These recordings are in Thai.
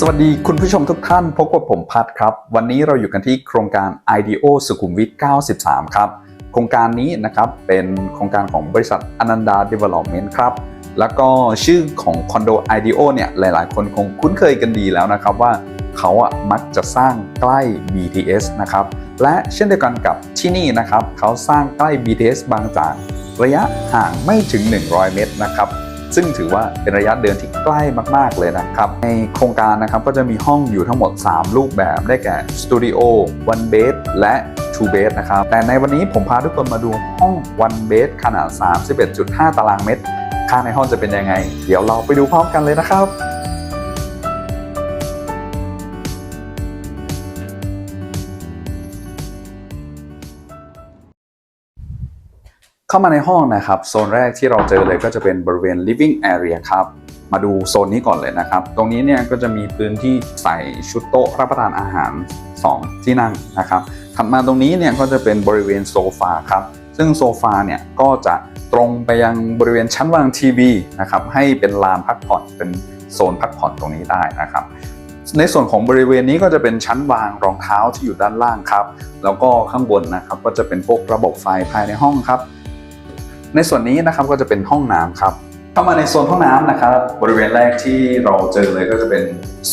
สวัสดีคุณผู้ชมทุกท่านพบกับผมพัดครับ วันนี้เราอยู่กันที่โครงการ IDEO สุขุมวิท 93 ครับ โครงการนี้นะครับเป็นโครงการของบริษัทอนันดา Development ครับ แล้วก็ชื่อของคอนโด IDEO เนี่ยหลาย ๆ คนคงคุ้นเคยกันดีแล้วนะครับว่าเขาอะมักจะสร้างใกล้ BTS นะครับ และเช่นเดียวกันกับที่นี่นะครับเขาสร้างใกล้ BTS บางจากระยะห่างไม่ถึง 100 เมตรนะครับ ซึ่งถือว่าเป็นระยะเดินที่ใกล้มาก ๆ เลยนะครับ ในโครงการนะครับก็จะมีห้องอยู่ทั้งหมด 3 รูปแบบได้แก่สตูดิโอวันเบสและ t bed นะครับ แต่ในวันนี้ผมพาทุกคนมาดูห้อง one bed ขนาด 31.5 ตารางเมตรข้างในห้องจะเป็นยังไง เดี๋ยวเราไปดูพร้อมกันเลยนะครับ เข้ามาในห้องนะครับ โซนแรกที่เราเจอเลยก็จะเป็นบริเวณ living area ครับ มาดูโซนนี้ก่อนเลยนะครับ ตรงนี้เนี่ยก็จะมีพื้นที่ใส่ชุดโต๊ะรับประทานอาหาร 2 ที่นั่งนะครับถัดมาตรงนี้เนี่ยก็จะเป็นบริเวณโซฟาครับ ซึ่งโซฟาเนี่ยก็จะตรงไปยังบริเวณชั้นวางทีวีนะครับให้เป็นลานพักผ่อนเป็นโซนพักผ่อนตรงนี้ได้นะครับในส่วนของบริเวณนี้ก็จะเป็นชั้นวางรองเท้าที่อยู่ด้านล่างครับ แล้วก็ข้างบนนะครับก็จะเป็นพวกระบบไฟภายในห้องครับ ในส่วนนี้นะครับก็จะเป็นห้องน้ำครับ เข้ามาในโซนห้องน้ำนะครับ บริเวณแรกที่เราเจอเลยก็จะเป็น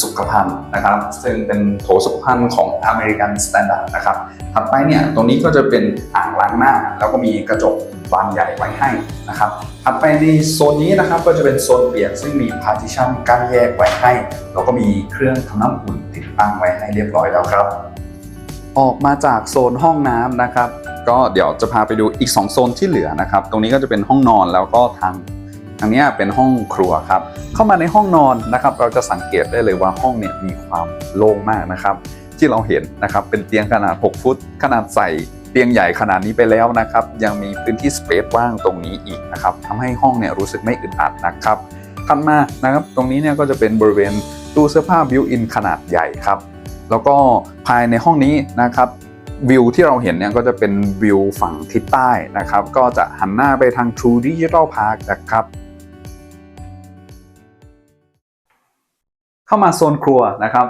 สุขภัณฑ์นะครับ ซึ่งเป็นโถสุขภัณฑ์ของอเมริกันสแตนดาร์ดนะครับถัดไปเนี่ยตรงนี้ก็จะเป็นอ่างล้างหน้า แล้วก็มีกระจกบานใหญ่ไว้ให้นะครับถัดไปในโซนนี้นะครับก็จะเป็นโซนเปียกซึ่งมี partition กั้นแยกไว้ให้แล้วก็มีเครื่องทำน้ำอุ่นติดตั้งไว้ให้เรียบร้อยแล้วครับ ออกมาจากโซนห้องน้ำนะครับ ก็เดี๋ยวจะพาไปดูอีก 2 โซนที่เหลือนะครับ ตรงนี้ก็จะเป็นห้องนอนแล้วก็ทางทางนี้เป็นห้องครัวครับ เข้ามาในห้องนอนนะครับ เราจะสังเกตได้เลยว่าห้องเนี่ยมีความโล่งมากนะครับ ที่เราเห็นนะครับเป็นเตียงขนาด 6 ฟุต ขนาดใส่เตียงใหญ่ขนาดนี้ไปแล้วนะครับ ยังมีพื้นที่สเปซว่างตรงนี้อีกนะครับทำให้ห้องเนี่ยรู้สึกไม่อึดอัดนะครับถัดมานะครับตรงนี้เนี่ยก็จะเป็นบริเวณตู้เสื้อผ้าบิวอินขนาดใหญ่ครับแล้วก็ภายในห้องนี้นะครับ วิวที่เราเห็นเนี่ยก็จะเป็นวิวฝั่งทิศใต้นะครับ ก็จะหันหน้าไปทาง True Digital Park นะครับ เข้ามาโซนครัวนะครับ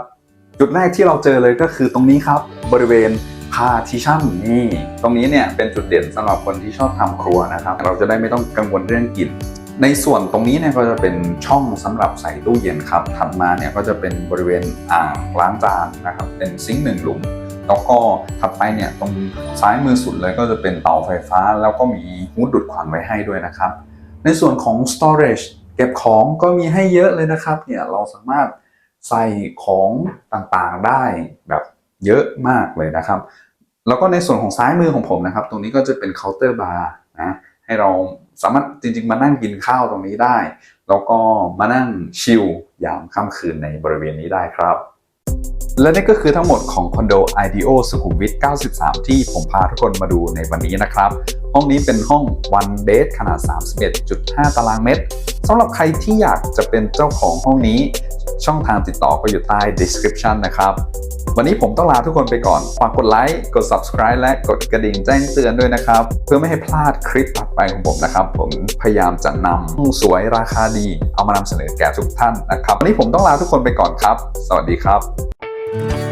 จุดแรกที่เราเจอเลยก็คือตรงนี้ครับบริเวณ partition นี่ตรงนี้เนี่ยเป็นจุดเด่นสำหรับคนที่ชอบทำครัวนะครับ เราจะได้ไม่ต้องกังวลเรื่องกลิ่นในส่วนตรงนี้เนี่ยก็จะเป็นช่องสำหรับใส่ตู้เย็นครับ ถัดมาเนี่ยก็จะเป็นบริเวณอ่างล้างจานนะครับ เป็นซิงค์หนึ่งหลุม แล้วก็ถัดไปเนี่ยตรงซ้ายมือสุดเลยก็จะเป็นเตาไฟฟ้า แล้วก็มีฮูดดูดควันไว้ให้ด้วยนะครับ ในส่วนของ storage เก็บของก็มีให้เยอะเลยนะครับเนี่ยเราสามารถใส่ของต่างๆได้แบบเยอะมากเลยนะครับ แล้วก็ในส่วนของซ้ายมือของผมนะครับ ตรงนี้ก็จะเป็นเคาน์เตอร์บาร์นะให้เราสามารถจริงๆ มานั่งกินข้าวตรงนี้ได้ แล้วก็มานั่งชิลยามค่ำคืนในบริเวณนี้ได้ครับ และนี่ก็คือทั้งหมดของคอนโด IDEO สุขุมวิท 93 ที่ผมพาทุกคนมาดูในวันนี้นะครับ ห้องนี้เป็นห้อง one bed ขนาด 31.5 ตารางเมตรสำหรับใครที่อยากจะเป็นเจ้าของห้องนี้ ช่องทางติดต่อก็อยู่ใต้ description นะครับ วันนี้ผมต้องลาทุกคนไปก่อน ฝากกดไลค์ กด subscribe และกดกระดิ่งแจ้งเตือนด้วยนะครับ เพื่อไม่ให้พลาดคลิปถัดไปของผมนะครับ ผมพยายามจะนำห้องสวยราคาดี เอามานำเสนอแก่ทุกท่านนะครับ วันนี้ผมต้องลาทุกคนไปก่อนครับ สวัสดีครับ Bye.